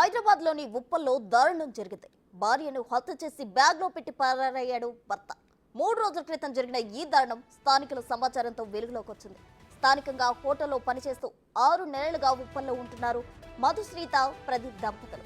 హైదరాబాద్లోని ఉప్పల్లో దారుణం జరిగింది. భార్యను హత్య చేసి బ్యాగ్లో పెట్టి పరారయ్యాడు భర్త. మూడు రోజుల క్రితం జరిగిన ఈ దారుణం స్థానికుల సమాచారంతో వెలుగులోకి వచ్చింది. స్థానికంగా హోటల్లో పనిచేస్తూ ఆరు నెలలుగా ఉప్పల్లో ఉంటున్నారు మధుశ్రీత ప్రదీప్ దంపతులు.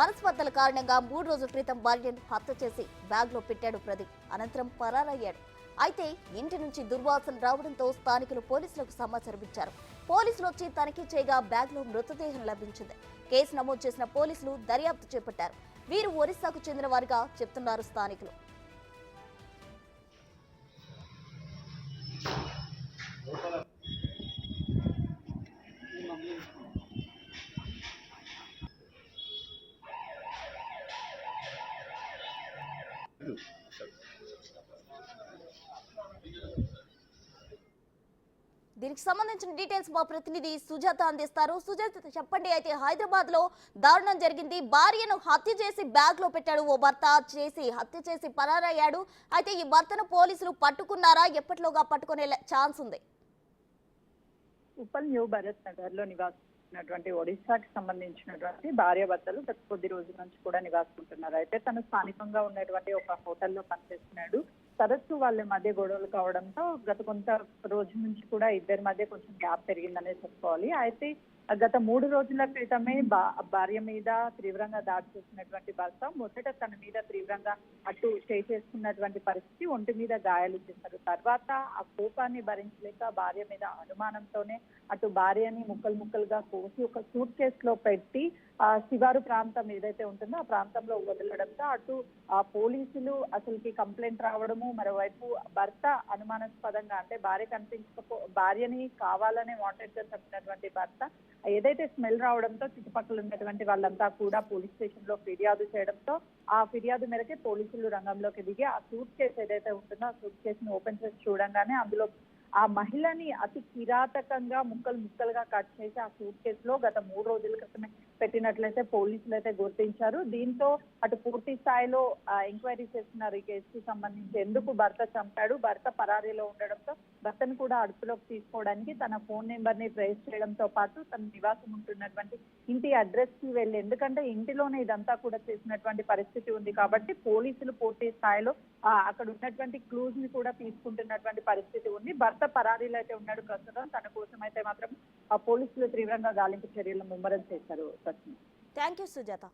మనస్పర్ధల కారణంగా మూడు రోజుల క్రితం భార్యను హత్య చేసి బ్యాగ్లో పెట్టాడు ప్రదీప్. అనంతరం పరారయ్యాడు. అయితే ఇంటి నుంచి దుర్వాసన రావడంతో స్థానికులు పోలీసులకు సమాచారం ఇచ్చారు. పోలీసులు వచ్చి తనిఖీ చేయగా బ్యాగ్లో మృతదేహం లభించింది. కేసు నమోదు చేసిన పోలీసులు దర్యాప్తు చేపట్టారు. వీరు ఒరిస్సాకు చెందిన వారిగా చెప్తున్నారు స్థానికులు. దీనికి సంబంధించిన డీటెయిల్స్ మా ప్రతినిధి సుజాత అందిస్తారు. సుజాత చెప్పండి అయితే హైదరాబాద్లో దారుణం జరిగింది. భార్యను హత్య చేసి బ్యాగ్లో పెట్టాడు ఓ భర్త. చేసి హత్య చేసి పరారయ్యాడు. అయితే ఈ భర్తను పోలీసులు పట్టుకున్నారా? ఎప్పటిలోగా పట్టుకునే ఛాన్స్ ఉంది? ఉప్పల్ న్యూ భరత్ నగర్లో నివాసిస్తున్నటువంటి ఒడిశాకి సంబంధించినటువంటి భార్యాభర్తలు గత కొద్ది రోజుల నుంచి కూడా నివాసిస్తుంటున్నారు అయితే తను స్థానికంగా ఉన్నటువంటి ఒక హోటల్లో పనిచేస్తున్నాడు. తరచూ వాళ్ళ మధ్య గొడవలు కావడంతో గత కొంత రోజు నుంచి కూడా ఇద్దరి మధ్య కొంచెం గ్యాప్ పెరిగిందనే చెప్పుకోవాలి. అయితే గత మూడు రోజుల క్రితమే భార్య మీద తీవ్రంగా దాడి చేసినటువంటి భర్త మొదట తన మీద తీవ్రంగా అటు స్టే చేసుకున్నటువంటి పరిస్థితి ఒంటి మీద గాయాలు చేశారు. తర్వాత ఆ కోపాన్ని భరించలేక భార్య మీద అనుమానంతోనే అటు భార్యని ముక్కలు ముక్కలుగా కోసి ఒక సూట్ కేస్లో పెట్టి ఆ శివారు ప్రాంతం ఏదైతే ఉంటుందో ఆ ప్రాంతంలో వదలడంతో అటు ఆ పోలీసులు అసలుకి కంప్లైంట్ రావడము మరోవైపు భర్త అనుమానాస్పదంగా అంటే భార్య కనిపించకపో భార్యని కావాలనే వాంటెడ్గా చంపినటువంటి భర్త ఏదైతే స్మెల్ రావడంతో చుట్టుపక్కల ఉన్నటువంటి వాళ్ళంతా కూడా పోలీస్ స్టేషన్లో ఫిర్యాదు చేయడంతో ఆ ఫిర్యాదు మేరకే పోలీసులు రంగంలోకి దిగి ఆ సూట్ కేసు ఏదైతే ఉంటుందో ఆ సూట్ కేసును ఓపెన్ చేసి చూడంగానే అందులో ఆ మహిళని అతి కిరాతకంగా ముక్కలు ముక్కలుగా కట్ చేసి ఆ సూట్ కేసులో గత మూడు రోజుల క్రితమే పెట్టినట్లయితే పోలీసులు అయితే గుర్తించారు. దీంతో అటు పూర్తి స్థాయిలో ఎంక్వైరీ చేస్తున్నారు ఈ కేసుకి సంబంధించి. ఎందుకు భర్త చంపాడు? భర్త పరారీలో ఉండడంతో భర్తను కూడా అదుపులోకి తీసుకోవడానికి తన ఫోన్ నెంబర్ని ట్రేస్ చేయడంతో పాటు తన నివాసం ఉంటున్నటువంటి ఇంటి అడ్రస్కి వెళ్ళి ఎందుకంటే ఇంటిలోనే ఇదంతా కూడా చేసినటువంటి పరిస్థితి ఉంది కాబట్టి పోలీసులు పూర్తి స్థాయిలో అక్కడ ఉన్నటువంటి క్లూజ్ని కూడా తీసుకుంటున్నటువంటి పరిస్థితి ఉంది. భర్త పరారీలో అయితే ఉన్నాడు ప్రస్తుతం తన కోసం అయితే మాత్రం ఆ పోలీసులు తీవ్రంగా గాలింపు చర్యలు ముమ్మరం చేశారు. ప్రస్తుతం థ్యాంక్ యూ సుజాత